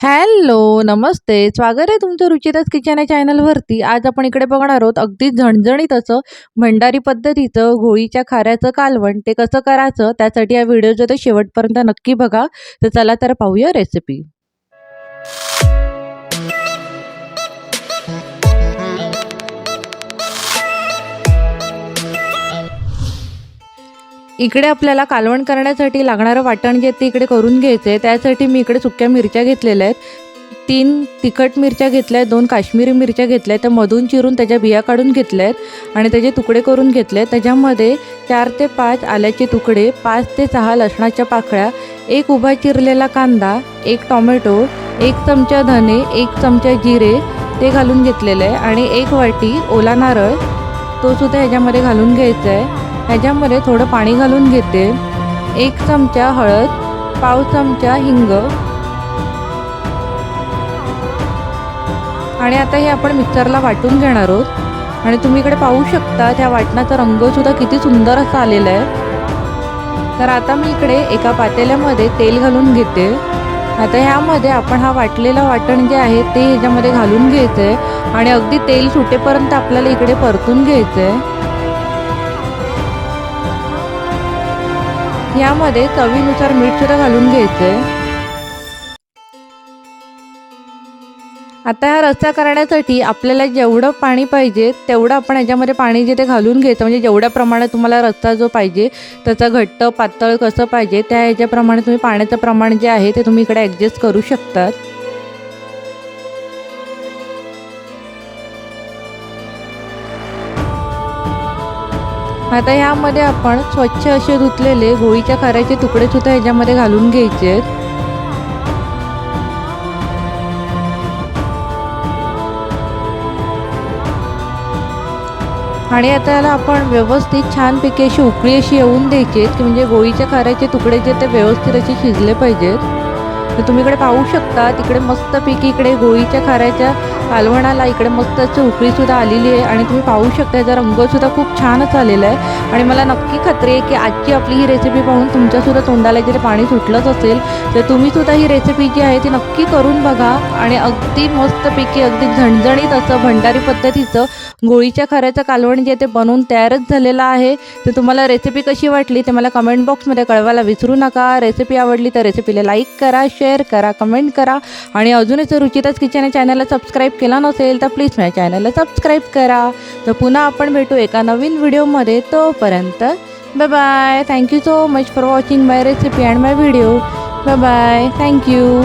Hello, नमस्ते. स्वागत आहे तुमचं रुचिताच किचन या चॅनलवरती. आज आपण इकडे बघणार आहोत अगदी झणझणीत असं भंडारी पद्धतीचं घोळीच्या खाऱ्याचं कालवण. ते कसं करायचं त्यासाठी या व्हिडिओ जो ते शेवटपर्यंत नक्की बघा. तर चला तर पाहूया रेसिपी. इकडे आपल्याला कालवण करण्यासाठी लागणारं वाटण जे ते इकडे करून घ्यायचं आहे. त्यासाठी मी इकडे सुक्या मिरच्या घेतलेल्या आहेत. तीन तिखट मिरच्या घेतल्या आहेत, दोन काश्मीरी मिरच्या घेतल्या आहेत. त्या मधून चिरून त्याच्या बिया काढून घेतल्या आहेत आणि त्याचे तुकडे करून घेतले आहेत. त्याच्यामध्ये चार ते पाच आल्याचे तुकडे, पाच ते सहा लसणाच्या पाकळ्या, एक उभा चिरलेला कांदा, एक टोमॅटो, एक चमचा धने, एक चमचा जिरे ते घालून घेतलेलं आहे आणि एक वाटी ओला नारळ तो सुद्धा ह्याच्यामध्ये घालून घ्यायचा आहे. ह्याच्यामध्ये थोडं पाणी घालून घेते. एक चमचा हळद, पाव चमचा हिंग आणि आता हे आपण मिक्सरला वाटून घेणार आहोत आणि तुम्ही इकडे पाहू शकता त्या वाटणाचा रंगसुद्धा किती सुंदर असा आलेला आहे. तर आता मी इकडे एका पातेल्यामध्ये तेल घालून घेते. आता ह्यामध्ये आपण हा वाटलेला वाटण जे आहे ते ह्याच्यामध्ये घालून घ्यायचं आहे आणि अगदी तेल सुटेपर्यंत आपल्याला इकडे परतून घ्यायचं आहे. यामध्ये चवीनुसार मीठ सुद्धा घालून घ्यायचं आता हा रस्सा करण्यासाठी आपल्याला जेवढं पाणी पाहिजे तेवढं आपण याच्यामध्ये पाणी जे ते घालून घ्यायचं म्हणजे जेवढ्या प्रमाणात तुम्हाला रस्सा जो पाहिजे त्याचा घट्ट पातळ कसं पाहिजे त्या ह्याच्याप्रमाणे तुम्ही पाण्याचं प्रमाण जे आहे ते तुम्ही इकडे ॲडजस्ट करू शकतात. आता ह्यामध्ये आपण स्वच्छ असे धुतलेले होळीच्या खाऱ्याचे तुकडे सुद्धा ह्याच्यामध्ये घालून घ्यायचे आहेत. आणि आता याला आपण व्यवस्थित छानपैकी अशी उकळी अशी येऊन द्यायची की म्हणजे गोळीच्या खाऱ्याचे तुकडे जे ते व्यवस्थित असे शिजले पाहिजेत. तर तुम्ही इकडे पाहू शकता तिकडे मस्तपैकी इकडे गोळीच्या खाऱ्याच्या कालवणाला इकडे मस्त अशी उकळीसुद्धा आलेली आहे आणि तुम्ही पाहू शकता याचा रंगसुद्धा खूप छानच आलेला आहे आणि मला नक्की खात्री आहे की आजची आपली ही रेसिपी पाहून तुमच्यासुद्धा तोंडाला जरी पाणी सुटलंच असेल तर तुम्हीसुद्धा ही रेसिपी जी आहे ती नक्की करून बघा आणि अगदी मस्तपैकी अगदी झणझणीत असं भंडारी पद्धतीचं गोळीच्या खाऱ्याचं कालवण जे ते बनवून तयारच झालेलं आहे. तर तुम्हाला रेसिपी कशी वाटली ते मला कमेंट बॉक्समध्ये कळवायला विसरू नका. रेसिपी आवडली तर रेसिपीला लाईक करा, शेअर करा, कमेंट करा आणि अजूनच जर रुचिताच किचन या चॅनलला सबस्क्राईब केला नसेल तर प्लीज माझ्या चॅनलला सबस्क्राईब करा. तर पुन्हा आपण भेटू एका नवीन व्हिडिओमध्ये. तोपर्यंत bye bye. Thank you so much for watching my recipe and my video. Bye bye. Thank you